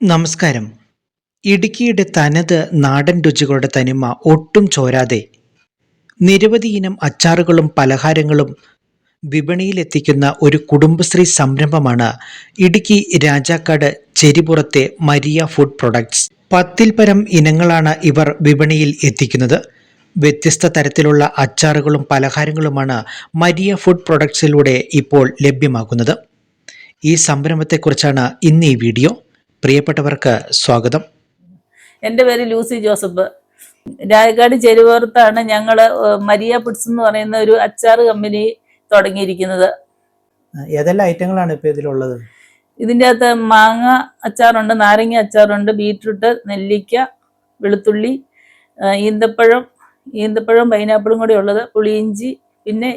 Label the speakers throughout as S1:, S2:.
S1: നമസ്കാരം. ഇടുക്കിയുടെ തനത് നാടൻ രുചികളുടെ തനിമ ഒട്ടും ചോരാതെ. നിരവധി ഇനം അച്ചാറുകളും പലഹാരങ്ങളും വിപണിയിലെത്തിക്കുന്ന ഒരു കുടുംബശ്രീ സംരംഭമാണ് ഇടുക്കി രാജാക്കാട് ചെരിപുറത്തെ മരിയ ഫുഡ് പ്രൊഡക്ട്സ്. പത്തിൽ പരം ഇനങ്ങളാണ് ഇവർ വിപണിയിൽ എത്തിക്കുന്നത്. വ്യത്യസ്ത തരത്തിലുള്ള അച്ചാറുകളും പലഹാരങ്ങളുമാണ് മരിയ ഫുഡ് പ്രൊഡക്ട്സിലൂടെ ഇപ്പോൾ ലഭ്യമാകുന്നത്. ഈ സംരംഭത്തെക്കുറിച്ചാണ് ഇന്ന് ഈ വീഡിയോ. പ്രിയപ്പെട്ടവർക്ക് സ്വാഗതം.
S2: എന്റെ പേര് ലൂസി ജോസഫ്. രായക്കാട് ചെരുവോർത്താണ് ഞങ്ങൾ മരിയ പുഡ്സ് എന്ന് പറയുന്ന ഒരു അച്ചാർ കമ്പനി തുടങ്ങിയിരിക്കുന്നത്.
S1: ഏതെല്ലാം ഐറ്റങ്ങളാണ് ഇപ്പോൾ ഇതിലുള്ളത്?
S2: ഇതിന്റെ അകത്ത് മാങ്ങ അച്ചാറുണ്ട് നാരങ്ങ അച്ചാറുണ്ട് ബീറ്റ്റൂട്ട് നെല്ലിക്ക വെളുത്തുള്ളി ഈന്തപ്പഴം ഈന്തപ്പഴം പൈനാപ്പിളും കൂടി ഉള്ളത് പുളിയിഞ്ചി പിന്നെ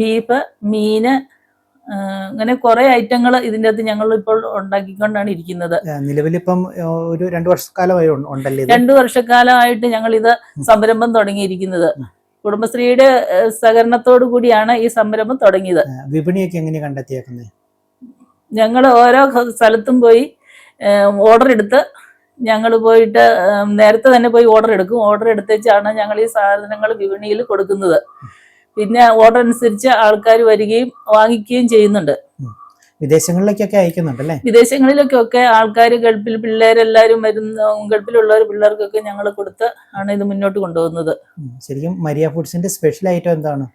S2: ബീഫ് മീന് അങ്ങനെ കുറെ ഐറ്റങ്ങൾ ഇതിന്റെ അകത്ത് ഞങ്ങൾ ഇപ്പോൾ ഉണ്ടാക്കിക്കൊണ്ടാണ് ഇരിക്കുന്നത്.
S1: നിലവിലിപ്പം ഒരു രണ്ടു വർഷക്കാലമായി ഉണ്ടല്ലേ
S2: രണ്ടു വർഷക്കാലമായിട്ട് ഞങ്ങൾ ഇത് സംരംഭം തുടങ്ങിയിരിക്കുന്നത്. കുടുംബശ്രീയുടെ സഹകരണത്തോടു കൂടിയാണ് ഈ സംരംഭം തുടങ്ങിയത്.
S1: വിപണിയൊക്കെ എങ്ങനെ കണ്ടെത്തിയേക്കുന്നത്
S2: ഞങ്ങൾ ഓരോ സ്ഥലത്തും പോയി ഓർഡർ എടുത്ത് ഞങ്ങൾ പോയിട്ട് നേരത്തെ തന്നെ പോയി ഓർഡർ എടുക്കും. ഓർഡർ എടുത്തേച്ചാണ് ഞങ്ങൾ ഈ സാധനങ്ങൾ വിപണിയിൽ കൊടുക്കുന്നത്. പിന്നെ ഓർഡർ അനുസരിച്ച് ആൾക്കാർ വരികയും വാങ്ങിക്കുകയും ചെയ്യുന്നുണ്ട്.
S1: വിദേശങ്ങളിലേക്കൊക്കെ അയക്കുന്നുണ്ടല്ലേ
S2: വിദേശങ്ങളിലൊക്കെ ഒക്കെ ആൾക്കാർ ഗൾഫിൽ പിള്ളേരെല്ലാവരും വരുന്ന ഗൾഫിലുള്ളവർ പിള്ളേർക്കൊക്കെ ഞങ്ങൾ കൊടുത്ത് ആണ് ഇത് മുന്നോട്ട് കൊണ്ടുപോകുന്നത്.
S1: ശരിക്കും മരിയ ഫുഡ്സിന്റെ സ്പെഷ്യൽ ഐറ്റം എന്താണ്?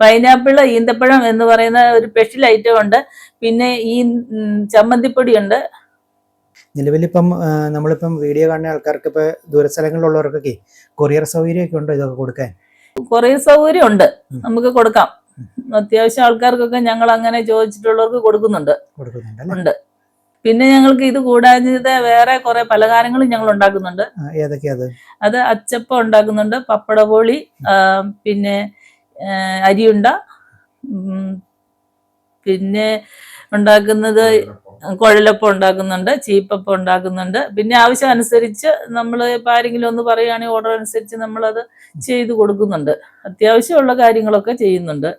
S2: പൈനാപ്പിൾ ഈന്തപ്പഴം എന്ന് പറയുന്ന ഒരു സ്പെഷ്യൽ ഐറ്റം ഉണ്ട്. പിന്നെ ഈ ചമ്മന്തിപ്പൊടി ഉണ്ട്
S1: നിലവിലിപ്പം നമ്മളിപ്പം വീഡിയോ കാണുന്ന ആൾക്കാർക്ക് ഇപ്പൊ ദൂരസ്ഥലങ്ങളിലുള്ളവർക്കൊക്കെ കൊറിയർ സൗകര്യമൊക്കെ ഉണ്ടോ ഇതൊക്കെ കൊടുക്കാൻ?
S2: കുറേ സൗകര്യം ഉണ്ട് നമുക്ക് കൊടുക്കാം. അത്യാവശ്യം ആൾക്കാർക്കൊക്കെ ഞങ്ങൾ അങ്ങനെ ചോദിച്ചിട്ടുള്ളവർക്ക് കൊടുക്കുന്നുണ്ട്. ഉണ്ട്. പിന്നെ ഞങ്ങൾക്ക് ഇത് കൂടാതെ വേറെ കുറെ പലഹാരങ്ങളും ഞങ്ങൾ ഉണ്ടാക്കുന്നുണ്ട്
S1: അത്?
S2: അച്ചപ്പം ഉണ്ടാക്കുന്നുണ്ട് പപ്പടപോളി പിന്നെ അരിയുണ്ട പിന്നെ ഉണ്ടാക്കുന്നത് കുഴലപ്പം ഉണ്ടാക്കുന്നുണ്ട് ചീപ്പപ്പം ഉണ്ടാക്കുന്നുണ്ട്. പിന്നെ ആവശ്യം അനുസരിച്ച് നമ്മൾ ഇപ്പം ആരെങ്കിലും ഒന്ന് പറയുകയാണെങ്കിൽ ഓർഡർ അനുസരിച്ച് നമ്മളത് ചെയ്ത് കൊടുക്കുന്നുണ്ട്. അത്യാവശ്യമുള്ള കാര്യങ്ങളൊക്കെ ചെയ്യുന്നുണ്ട്.